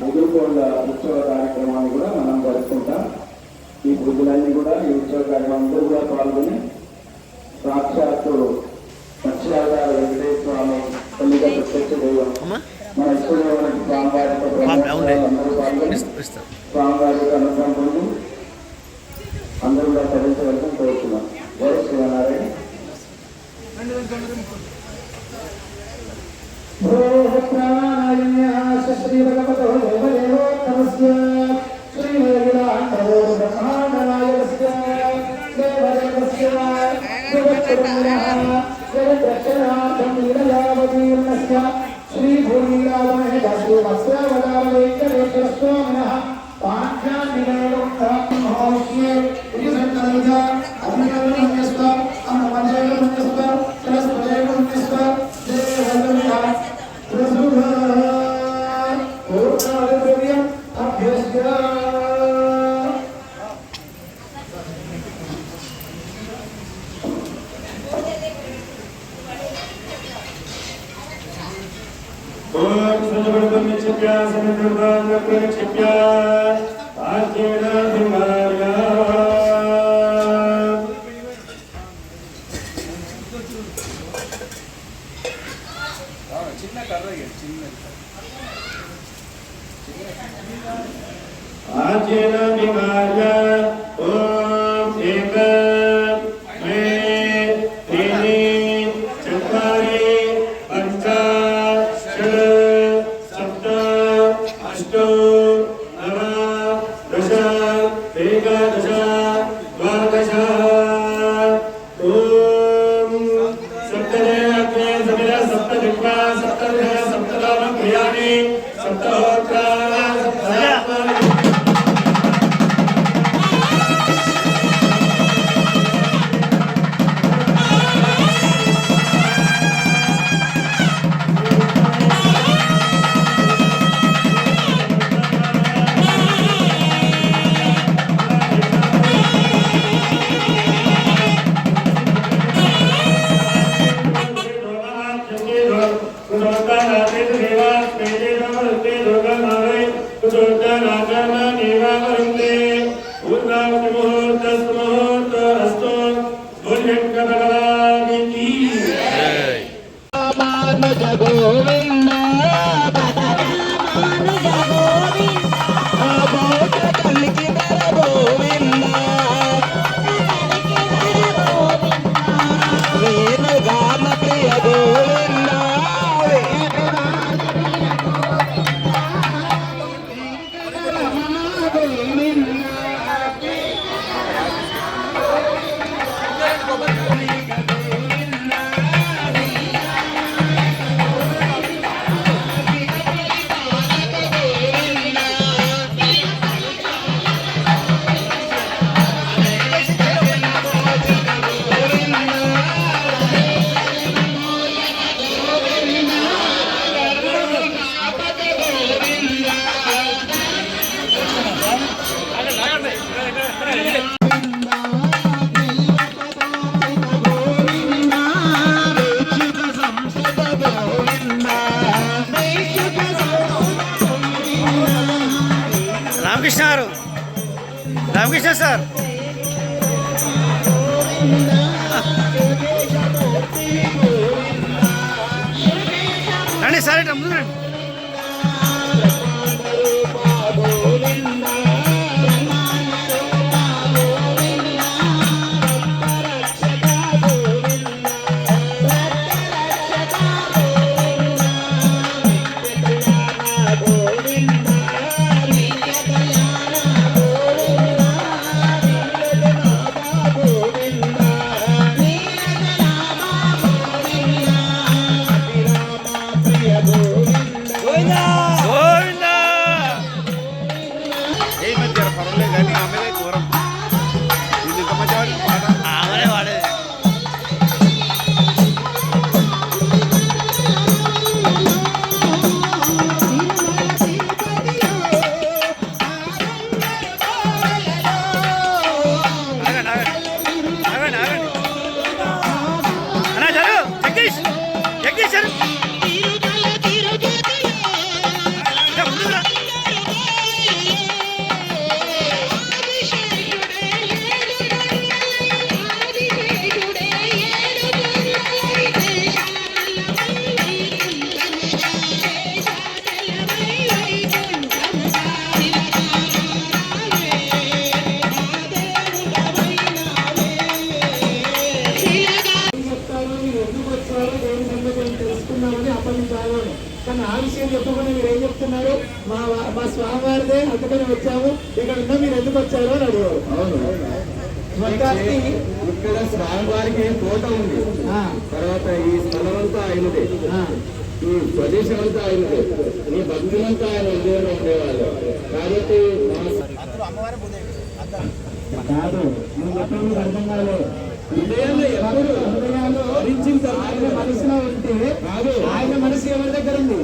ముగ్గురుకోళ్ళ ఉత్సవ కార్యక్రమాన్ని కూడా మనం జరుపుకుంటాం ఈ వృద్ధులన్నీ కూడా ఈ ఉత్సవ కార్యక్రమంలో పాల్గొని సాక్షాత్తు పశ్చిమాధార వెంకటేశ్వర స్వామి తల్లిగా ప్రత్యక్ష దైవం మన ఇష్టమైన స్వామివారి స్వామివారి శ్రీభగవతో దేవదేవోత్తమస్య శ్రీవేగిలాండవో బ్రహ్మాండనాయకస్య దేవదేవస్య. జగత్పురుషः జగద్రక్షణార్థం లీలయావతీర్ణస్య. ओम सुजवरतम चित्या समिद्रदान प्रकट चित्या आज्ञेना दिमार्या चिन्ह कर रही है चिन्ह आज्ञेना दिमार्या go. జగదానికి గోవింద Hallelujah. Hallelujah. ವಿಶೇಷ ಸರ್ ஜெகதீஸ்வரன் కానీ ఆ విషయం చెప్పకుండా మీరు ఏం చెప్తున్నారు? మా మా స్వామివారిదే అందుకని వచ్చాము. ఇక్కడ ఉన్న మీరు ఎందుకు వచ్చారు అని అడిగారు. అవును. మొత్తానికి ఇక్కడ స్వామివారికి తోట ఉంది. ఆ, తర్వాత ఈ స్థలం అంతా ఆయనదే. ఆ, ఈ ప్రదేశం అంతా ఆయనదే. ఈ భక్తులంతా ఆయన హృదయంలో ఉండేవాళ్ళు. కాబట్టి కాదు నువ్వు అర్థం కాలేదు. ఆయన మనసులో ఉంటే కాదు. ఆయన మనసు ఎవరి దగ్గర ఉంది?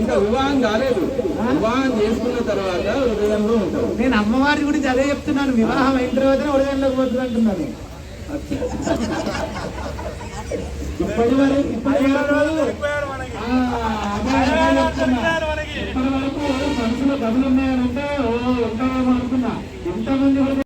ఇంకా వివాహం కాలేదు. వివాహం చేసుకున్న తర్వాత హృదయంలో ఉంటావు. నేను అమ్మవారి గురించి అదే చెప్తున్నాను. వివాహం అయిన తర్వాత హృదయంలోకి పోతుంది అంటున్నాను. ఇప్పటి వరకు ఇప్పటి వరకు ఇప్పటి వరకు మనసులో గదులు ఉన్నాయనంటే ఓ ఉంటాయేమో అనుకున్నా. ఇంతమంది